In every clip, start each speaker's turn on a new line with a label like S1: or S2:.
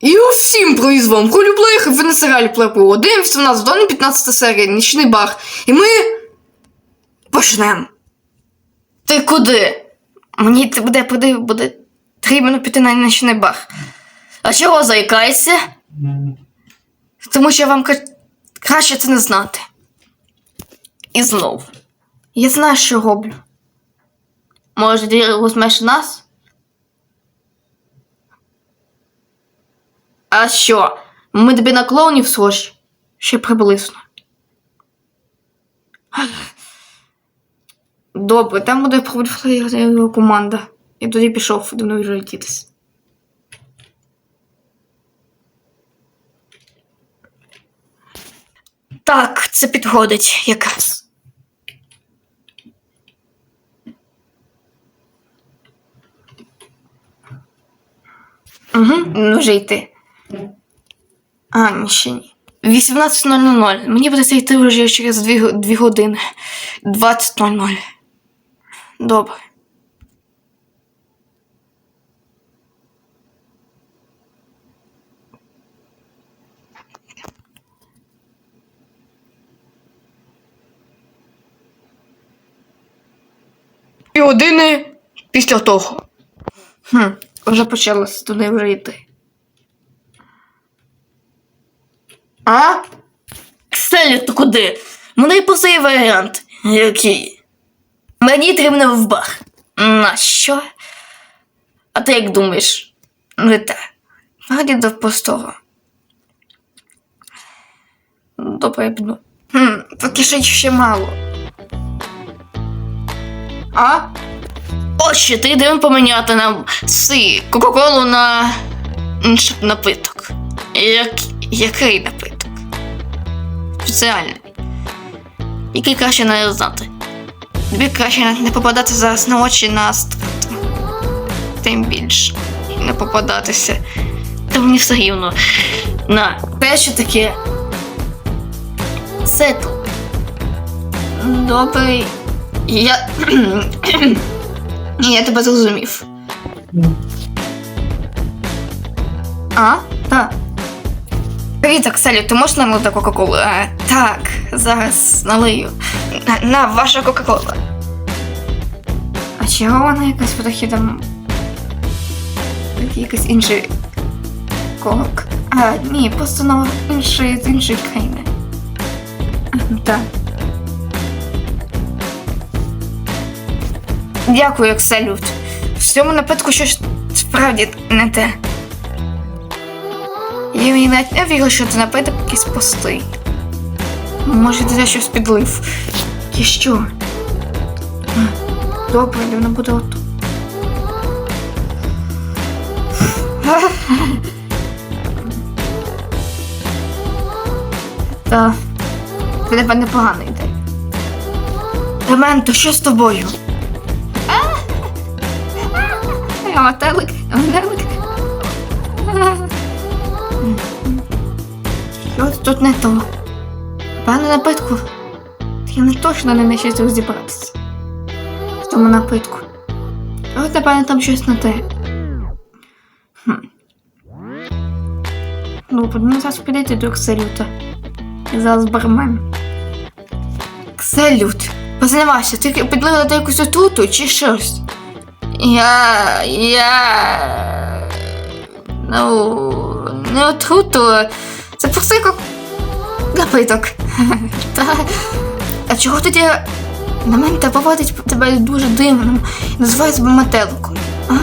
S1: І усім привіз вам Колюблех, ви на серіалі Плепу 1, 18 годин, 15 серія, Нічний баг. І ми почнемо. Ти куди? Мені ти буде, буде, буде потрібно піти на нічний баг. А чого заїкаєшся? Тому що вам краще це не знати. І знов. Я знаю, що роблю. Може, ти візьмеш нас? А що? Ми тобі на клоунів схожі? Ще приблизно. Добре, там буде проводити його команда. І тоді пішов до мною летітись. Так, це підходить якраз. Угу, ну вже йти. А, ні, ще ні. 18.00. Мені буде йти вже через 2, 2 години. 20.00. Добре. І години після того. Хм, вже почалося туди вже йти. А? Кселі, то куди? Мене посий варіант. Який? Мені треба в бах. На що? А ти як думаєш? Не те. Раді до пустого. Добре, я піду. Хм, поки що ще мало. А? О, ти йдемо поміняти нам си Кока-Колу на інший напиток. Як... Який напиток? Спеціальний. Який краще не знати. Тобі краще не- попадати зараз на очі на. Тим більше. Не попадатися. Та мені все рівно. На. Що таке. Сетл. Добре. Я. Ні, я тебе зрозумів. А? Так. Привіт, Акселю, ти можеш налити Кока-Колу? Е, так, зараз налию. На, на ваша Кока-Кола. А чого вона якась подохідом? Якийсь інший кок. А, ні, просто на іншої з іншої країни. Так. Дякую, Акселют. В цьому напитку щось справді не те. Я мені навіть не вірю, що це напиток якийсь пустий. Може, ти щось підлив. І що? Добре, вона буде отут. Та в тебе непогано йде. Дементо, що з тобою? Я метелик, метелик. Що тут не то? Пане напитку, не точно не навчився розібратися. В тому напитку. От, напевно, там щось не те. Хм. Ну, будемо зараз підійти до Кселюта. І зараз бармен. Кселют, познавайся, ти підлила до якусь отруту чи щось? Я. я. Ну. Не отруту. Це просто як напиток. Та. А чого тоді на мене поводить тебе дуже дивним і називає себе метеликом? А?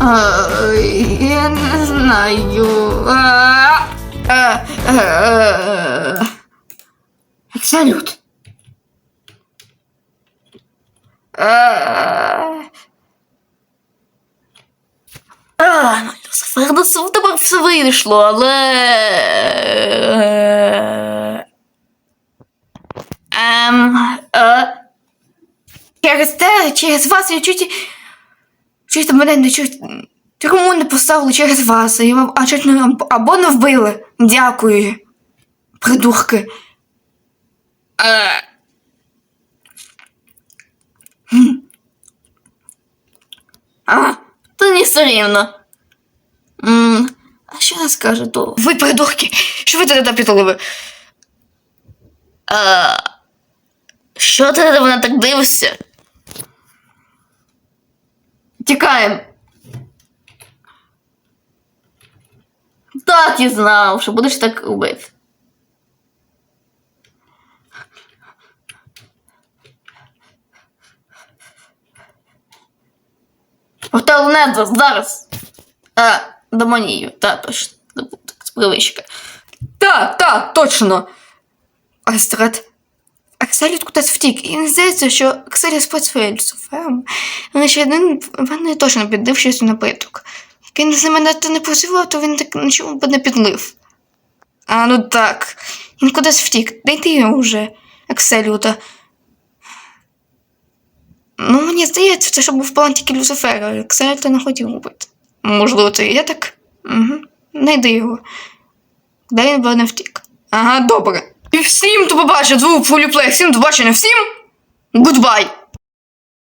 S1: А, я не знаю. А, а, а, а. Салют. А, А, ну, Люцифер, ну це в тебе все вийшло, але. Ем. Е... Через те, через вас я чуть. Чуть мене не чуть. Тюрму не поставили через вас, і вам- а чуть не або не вбили. Дякую. Придурки. Е... А, то не все рівно. М, а що вона скаже, то. Ви придурки! Що ви туди підлили? А, що ти на мене так дивишся? Тікаємо. Так і знав, що будеш так робити. Портал Недра зараз. А, Домонію, та точно. Забув, так. Так, так, точно. Астрад. Аксель кудись втік, і не здається, що Аксель спать з фельдсофером. Вони ще один, вони точно підлив щось напиток. Як він з мене то не працював, то він так нічого б не підлив. А, ну так. Він кудись втік. Дайте його вже, Акселю, та. Ну, мені здається, це що був план тільки Люцифера, Аксель то не хотів робити. Можливо, це я так. Угу. Найди його. Де він не втік. Ага, добре. І всім до побачення, звук Фуліплей, всім до побачення, всім гудбай!